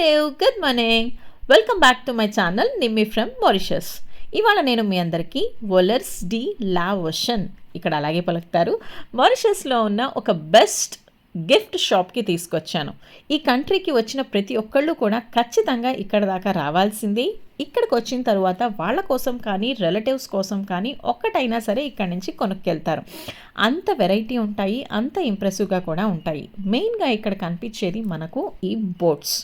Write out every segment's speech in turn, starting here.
Dev good morning welcome back to my channel Nimmi from Mauritius ఇవాళ నేను మీ అందరికీ వొలర్స్ D లా version ఇక్కడ అలాగే పలుకుతారు. మారిషస్లో ఉన్న ఒక బెస్ట్ గిఫ్ట్ షాప్కి తీసుకొచ్చాను. ఈ కంట్రీకి వచ్చిన ప్రతి ఒక్కళ్ళు కూడా ఖచ్చితంగా ఇక్కడ దాకా రావాల్సింది ఇక్కడికి వచ్చిన తర్వాత వాళ్ళ కోసం కానీ రిలేటివ్స్ కోసం కానీ ఒక్కటైనా సరే ఇక్కడి నుంచి కొనుక్కెళ్తారు. అంత వెరైటీ ఉంటాయి అంత ఇంప్రెసివ్గా కూడా ఉంటాయి. మెయిన్గా ఇక్కడ కనిపించేది మనకు ఈ బోట్స్.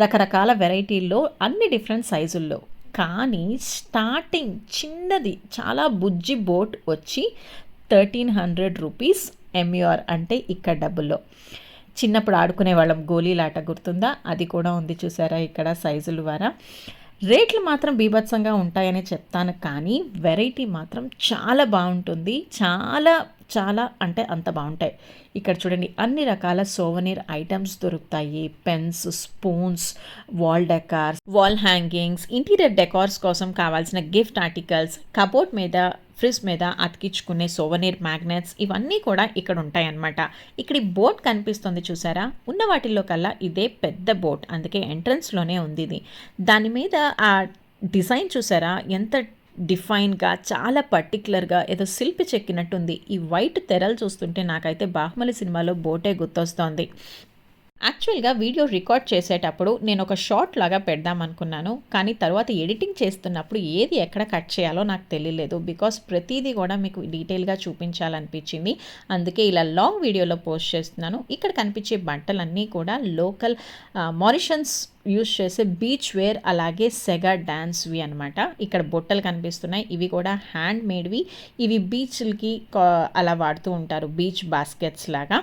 రకరకాల వెరైటీల్లో అన్ని డిఫరెంట్ సైజుల్లో. కానీ స్టార్టింగ్ చిన్నది చాలా బుజ్జి బోట్ వచ్చి థర్టీన్ హండ్రెడ్ రూపీస్ ఎంయూఆర్ అంటే ఇక్కడ డబ్బుల్లో. చిన్నప్పుడు ఆడుకునే వాళ్ళం గోళీలాట గుర్తుందా? అది కూడా ఉంది చూసారా ఇక్కడ సైజుల ద్వారా. రేట్లు మాత్రం బీభత్సంగా ఉంటాయని చెప్తాను కానీ వెరైటీ మాత్రం చాలా బాగుంటుంది. చాలా చాలా అంటే అంత బాగుంటాయి. ఇక్కడ చూడండి అన్ని రకాల సోవనీర్ ఐటమ్స్ దొరుకుతాయి. Pens spoons wall decors wall hangings interior decors కోసం కావాల్సిన గిఫ్ట్ ఆర్టికల్స్ కబోర్డ్ మీద ఫ్రిజ్ మీద అతికించుకునే సోవనీర్ మ్యాగ్నెట్స్ ఇవన్నీ కూడా ఇక్కడ ఉంటాయి అన్నమాట ఇక్కడ ఈ బోట్ కనిపిస్తుంది చూసారా? ఉన్న వాటిల్లో కల్లా ఇదే పెద్ద బోట్ అందుకే ఎంట్రన్స్లోనే ఉంది ఇది. దాని మీద ఆ డిజైన్ చూసారా? ఎంత డిఫైన్గా చాలా పర్టికులర్గా ఏదో శిల్పి చెక్కినట్టుంది. ఈ వైట్ తెరలు చూస్తుంటే నాకైతే బాహుమలి సినిమాలో బోటే గుర్తొస్తోంది. యాక్చువల్గా వీడియో రికార్డ్ చేసేటప్పుడు నేను ఒక షార్ట్ లాగా పెడదాం అనుకున్నాను. కానీ తర్వాత ఎడిటింగ్ చేస్తున్నప్పుడు ఏది ఎక్కడ కట్ చేయాలో నాకు తెలియలేదు. బికాస్ ప్రతిదీ కూడా మీకు డీటెయిల్గా చూపించాలనిపించింది. అందుకే ఇలా లాంగ్ వీడియోలో పోస్ట్ చేస్తున్నాను. ఇక్కడ కనిపించే బట్టలన్నీ కూడా లోకల్ మారిషన్స్ యూస్ చేసే బీచ్ వేర్ అలాగే సెగా డ్యాన్స్వి అనమాట ఇక్కడ బొట్టలు కనిపిస్తున్నాయి. ఇవి కూడా హ్యాండ్ మేడ్వి ఇవి బీచ్లకి అలా వాడుతూ ఉంటారు. బీచ్ బాస్కెట్స్ లాగా.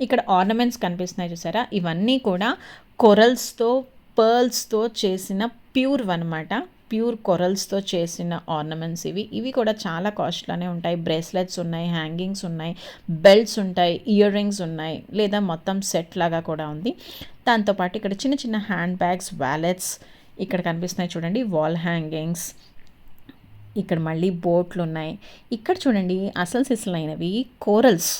ఇక్కడ ఆర్నమెంట్స్ కనిపిస్తున్నాయి చూసారా? ఇవన్నీ కూడా కొరల్స్తో పర్ల్స్తో చేసిన ప్యూర్ అనమాట ప్యూర్ కొరల్స్తో చేసిన ఆర్నమెంట్స్ ఇవి. ఇవి కూడా చాలా కాస్ట్లోనే ఉంటాయి. బ్రేస్లెట్స్ ఉన్నాయి హ్యాంగింగ్స్ ఉన్నాయి బెల్ట్స్ ఉంటాయి ఇయర్ రింగ్స్ ఉన్నాయి లేదా మొత్తం సెట్ లాగా కూడా ఉంది. దాంతోపాటు ఇక్కడ చిన్న చిన్న హ్యాండ్ బ్యాగ్స్ వ్యాలెట్స్ ఇక్కడ కనిపిస్తున్నాయి చూడండి. Wall hangings. ఇక్కడ మళ్ళీ బోట్లు ఉన్నాయి. ఇక్కడ చూడండి అసలు సిసలైనవి. కోరల్స్.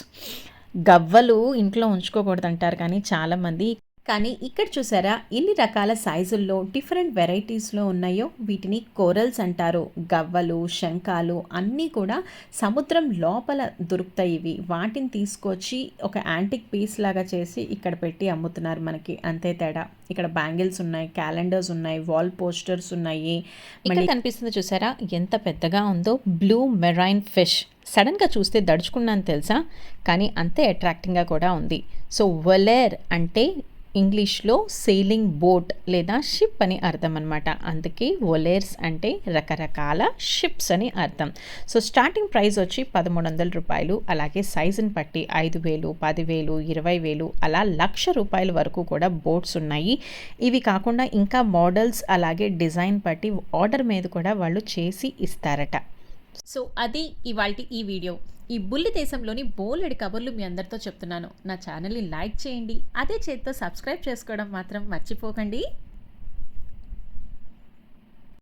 గవ్వలు ఇంట్లో ఉంచుకోకూడదు అంటారు కానీ చాలామంది కానీ ఇక్కడ చూసారా ఎన్ని రకాల సైజుల్లో డిఫరెంట్ వెరైటీస్లో ఉన్నాయో వీటిని కోరల్స్ అంటారు. గవ్వలు శంఖాలు అన్నీ కూడా సముద్రం లోపల దొరుకుతాయి ఇవి వాటిని తీసుకొచ్చి ఒక యాంటిక్ పీస్ లాగా చేసి ఇక్కడ పెట్టి అమ్ముతున్నారు మనకి. అంతే తేడా. ఇక్కడ బ్యాంగిల్స్ ఉన్నాయి క్యాలెండర్స్ ఉన్నాయి వాల్ పోస్టర్స్ ఉన్నాయి. ఇక్కడ కనిపిస్తుంది చూసారా ఎంత పెద్దగా ఉందో బ్లూ మెరైన్ ఫిష్ సడన్గా చూస్తే దడుచుకున్నాను తెలుసా? కానీ అంతే అట్రాక్టింగ్గా కూడా ఉంది. సో వలేర్ అంటే ఇంగ్లీష్లో సెయిలింగ్ బోట్ లేదా షిప్ అని అర్థం అనమాట అందుకే ఒలేర్స్ అంటే రకరకాల షిప్స్ అని అర్థం. సో స్టార్టింగ్ ప్రైస్ వచ్చి పదమూడు వందల రూపాయలు అలాగే సైజుని బట్టి ఐదు వేలు పదివేలు ఇరవై వేలు అలా లక్ష రూపాయల వరకు కూడా బోట్స్ ఉన్నాయి. ఇవి కాకుండా ఇంకా మోడల్స్ అలాగే డిజైన్ బట్టి ఆర్డర్ మీద కూడా వాళ్ళు చేసి ఇస్తారట. సో అది ఇవాళ ఈ వీడియో. ఈ బుల్లి దేశంలోని బోలెడి కబుర్లు మీ అందరితో చెప్తున్నాను. నా ఛానల్ని లైక్ చేయండి. అదే చేతితో సబ్స్క్రైబ్ చేసుకోవడం మాత్రం మర్చిపోకండి.